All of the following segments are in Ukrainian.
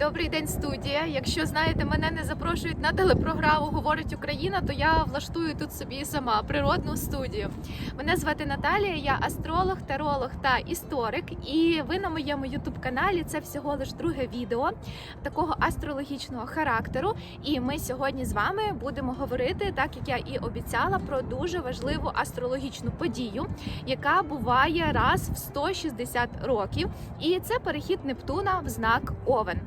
Добрий день, студія. Якщо знаєте, мене не запрошують на телепрограму Говорить Україна, то я влаштую тут собі сама природну студію. Мене звати Наталія, я астролог, таролог та історик. І ви на моєму ютуб-каналі це всього лиш друге відео такого астрологічного характеру. І ми сьогодні з вами будемо говорити, так як я і обіцяла, про дуже важливу астрологічну подію, яка буває раз в 160 років. І це перехід Нептуна в знак Овен.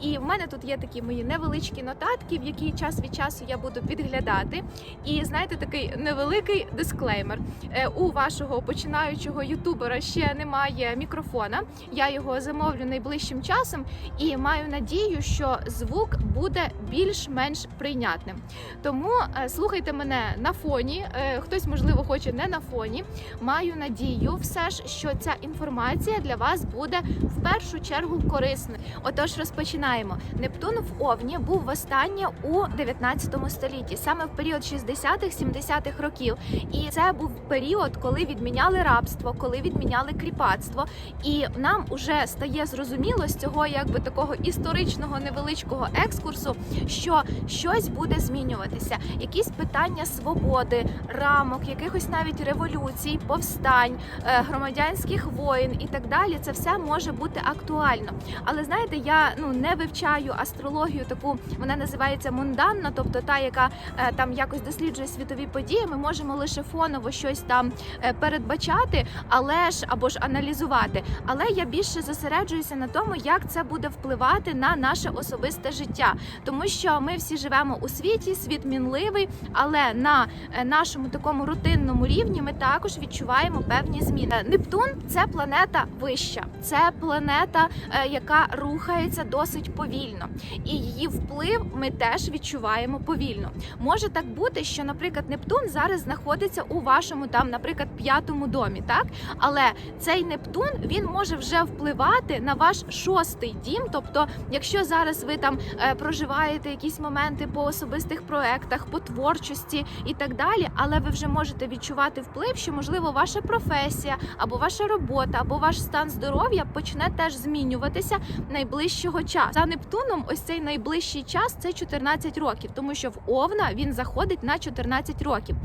І в мене тут є такі мої невеличкі нотатки, в які час від часу я буду підглядати. І знаєте, такий невеликий дисклеймер. Е, У вашого починаючого ютубера ще немає мікрофона. Я його замовлю найближчим часом і маю надію, що звук буде більш-менш прийнятним. Тому е, слухайте мене на фоні. Е, Хтось, можливо, хоче не на фоні. Маю надію, все ж, що ця інформація для вас буде в першу чергу корисною. Отож, розпочинаємо. Нептун в Овні був востаннє у 19 столітті, саме в період 60-х-70-х років. І це був період, коли відміняли рабство, коли відміняли кріпацтво. І нам уже стає зрозуміло з цього, якби такого історичного невеличкого екскурсу, що щось буде змінюватися. Якісь питання свободи, рамок, якихось навіть революцій, повстань, е, громадянських воїн і так далі. Це все може бути актуально. Але знаєте, я ну не вивчаю астрологію, таку вона називається мунданна, тобто та, яка е, там якось досліджує світові події. Ми можемо лише фоново щось там е, передбачати, але ж або ж аналізувати. Але я більше зосереджуюся на тому, як це буде впливати на наше особисте життя, тому що ми всі живемо у світі, світ мінливий, але на е, нашому такому рутинному рівні ми також відчуваємо певні зміни. Нептун це планета вища, це планета, яка рухається досить повільно, і її вплив ми теж відчуваємо повільно. Може так бути, що, наприклад, Нептун зараз знаходиться у вашому там, наприклад, п'ятому домі, так але цей Нептун він може вже впливати на ваш шостий дім. Тобто, якщо зараз ви там е, проживаєте якісь моменти по особистих проектах, по творчості і так далі, але ви вже можете відчувати вплив, що можливо ваша професія або ваша робота, або ваш стан здоров'я почне теж змінюватися найближчого часу. За Нептуном, ось цей найближчий час це 14 років, тому що в Овна він заходить на 14 років.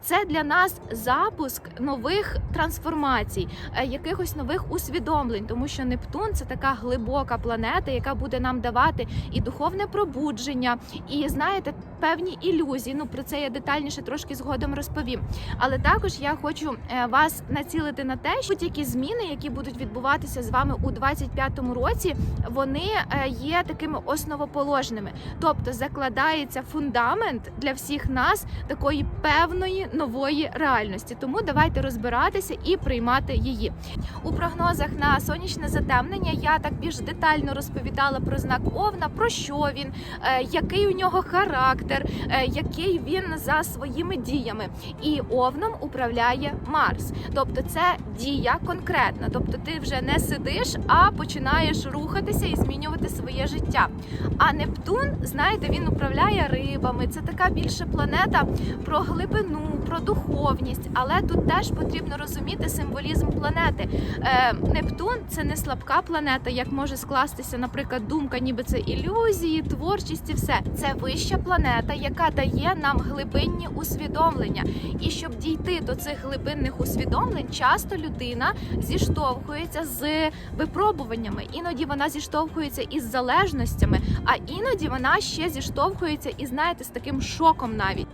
Це для нас запуск нових трансформацій, е, якихось нових усвідомлень, тому що Нептун це така глибока планета, яка буде нам давати і духовне пробудження, і знаєте, певні ілюзії. Ну про це я детальніше трошки згодом розповім. Але також я хочу е, вас націлити на те, що будь-які зміни, які будуть відбуватися з вами у 25-му році, вони е, є такими основоположними. Тобто закладається фундамент для всіх нас такої певної нової реальності. Тому давайте розбиратися і приймати її. У прогнозах на сонячне затемнення я так більш детально розповідала про знак Овна, про що він, е, який у нього характер, е, який він за своїми діями. І Овном управляє Марс. Тобто це дія конкретна. Тобто ти вже не сидиш, а починаєш рухатися і змінювати своє життя. А Нептун, знаєте, він управляє рибами. Це така більше планета про глибину, про духовність. Але тут теж потрібно розуміти символізм планети. Е, Нептун це не слабка планета, як може скластися, наприклад, думка, ніби це ілюзії, творчість і все. Це вища планета, яка дає нам глибинні усвідомлення. І щоб дійти до цих глибинних усвідомлень, часто людина зіштовхується з випробуваннями. Іноді вона зіштовхується із залежностями, а іноді вона ще зіштовхується і знаєте, з таким шоком навіть.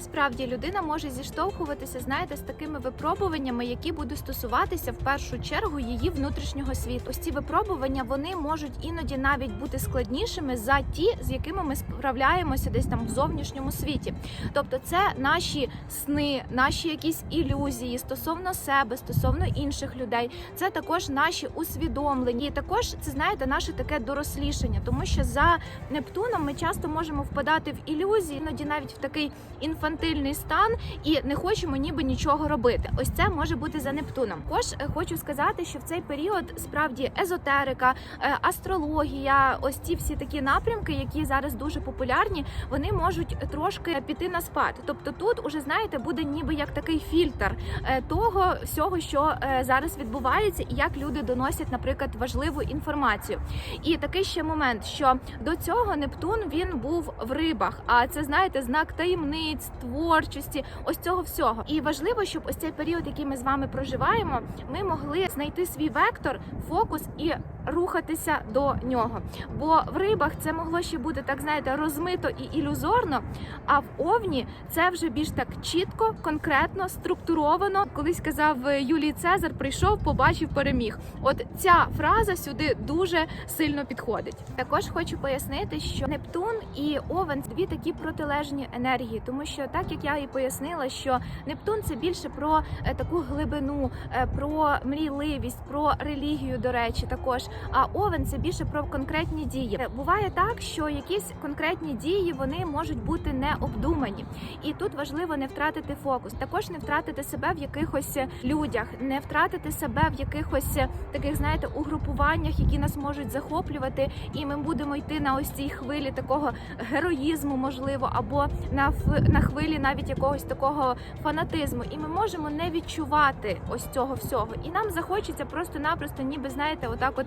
Справді людина може зіштовхуватися, знаєте, з такими випробуваннями, які будуть стосуватися в першу чергу її внутрішнього світу. Ось ці випробування вони можуть іноді навіть бути складнішими за ті, з якими ми справляємося десь там в зовнішньому світі. Тобто, це наші сни, наші якісь ілюзії стосовно себе, стосовно інших людей. Це також наші усвідомлення, і також це знаєте, наше таке дорослішання, тому що за Нептуном ми часто можемо впадати в ілюзії, іноді навіть в такий інфантилізм, інфантильний стан і не хочемо ніби нічого робити. Ось це може бути за Нептуном. Також е, хочу сказати, що в цей період справді езотерика, е, астрологія, ось ці всі такі напрямки, які зараз дуже популярні, вони можуть трошки піти на спад. Тобто тут уже знаєте, буде ніби як такий фільтр е, того всього, що зараз відбувається, і як люди доносять, наприклад, важливу інформацію. І такий ще момент, що до цього Нептун він був в рибах. А це знаєте, знак таємниць, творчості, ось цього всього. І важливо, щоб ось цей період, який ми з вами проживаємо, ми могли знайти свій вектор, фокус і рухатися до нього. Бо в рибах це могло ще бути так, знаєте, розмито і ілюзорно. А в овні це вже більш так чітко, конкретно, структуровано. Колись казав е, Юлій Цезар: прийшов, побачив, переміг. От ця фраза сюди дуже сильно підходить. Також хочу пояснити, що Нептун і Овен дві такі протилежні енергії, тому що так як я і пояснила, що Нептун це більше про е, таку глибину, е, про мрійливість, про релігію, до речі, також. А Овен це більше про конкретні дії. Буває так, що якісь конкретні дії вони можуть бути необдумані, і тут важливо не втратити фокус. Також не втратити себе в якихось людях, не втратити себе в якихось таких, знаєте, угрупуваннях, які нас можуть захоплювати, і ми будемо йти на ось цій хвилі такого героїзму, можливо, або на на хвилі навіть якогось такого фанатизму. І ми можемо не відчувати ось цього всього. І нам захочеться просто-напросто, ніби знаєте, отак, от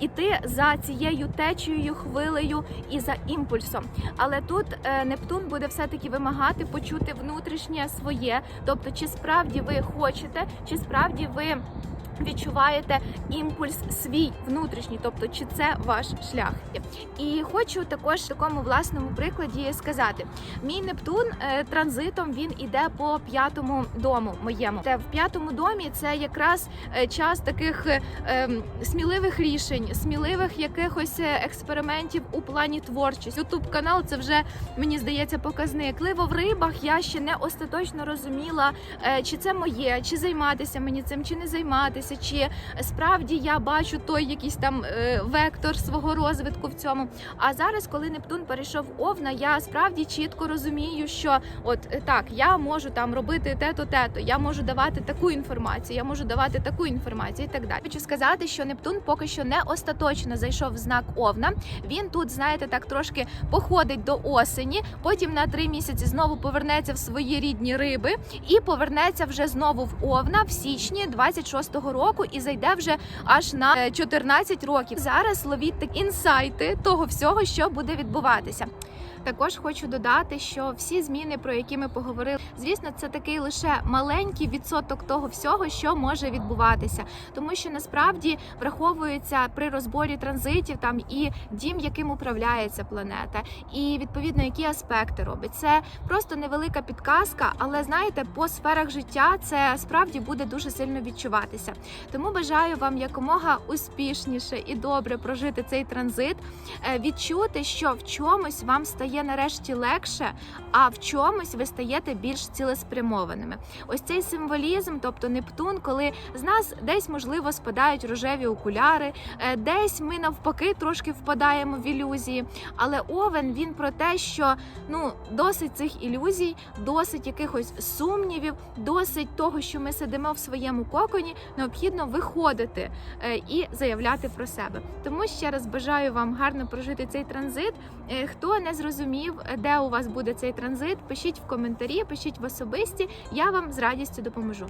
іти за цією течією, хвилею і за імпульсом. Але тут е, Нептун буде все-таки вимагати почути внутрішнє своє, тобто, чи справді ви хочете, чи справді ви. Відчуваєте імпульс свій внутрішній, тобто чи це ваш шлях. І хочу також в такому власному прикладі сказати: мій Нептун е, транзитом він іде по п'ятому дому моєму. Те в п'ятому домі це якраз е, час таких е, ем, сміливих рішень, сміливих якихось експериментів у плані творчості. Ютуб канал це вже мені здається показник. Ливо в рибах я ще не остаточно розуміла, чи це моє, чи займатися мені цим, чи не займатися, чи справді я бачу той якийсь там е, вектор свого розвитку в цьому. А зараз, коли Нептун перейшов Овна, я справді чітко розумію, що от е, так, я можу там робити те-то, те-то, я можу давати таку інформацію, я можу давати таку інформацію і так далі. Хочу сказати, що Нептун поки що не остаточно зайшов в знак Овна. Він тут, знаєте, так трошки походить до осені, потім на три місяці знову повернеться в свої рідні риби і повернеться вже знову в Овна в січні 26-го року і зайде вже аж на е, 14 років. Зараз ловіть інсайти того всього, що буде відбуватися. Також хочу додати, що всі зміни, про які ми поговорили, звісно, це такий лише маленький відсоток того всього, що може відбуватися, тому що насправді враховується при розборі транзитів там і дім, яким управляється планета, і відповідно які аспекти робить. Це просто невелика підказка, але знаєте, по сферах життя це справді буде дуже сильно відчуватися. Тому бажаю вам якомога успішніше і добре прожити цей транзит, е, відчути, що в чомусь вам стає нарешті легше, а в чомусь ви стаєте більш цілеспрямованими. Ось цей символізм, тобто Нептун, коли з нас десь можливо спадають рожеві окуляри, е, десь ми навпаки трошки впадаємо в ілюзії. Але Овен він про те, що ну досить цих ілюзій, досить якихось сумнівів, досить того, що ми сидимо в своєму коконі, необхідно виходити е, і заявляти про себе. Тому ще раз бажаю вам гарно прожити цей транзит. Е, Хто не зрозумів, е, де у вас буде цей транзит, пишіть в коментарі, пишіть в особисті. Я вам з радістю допоможу.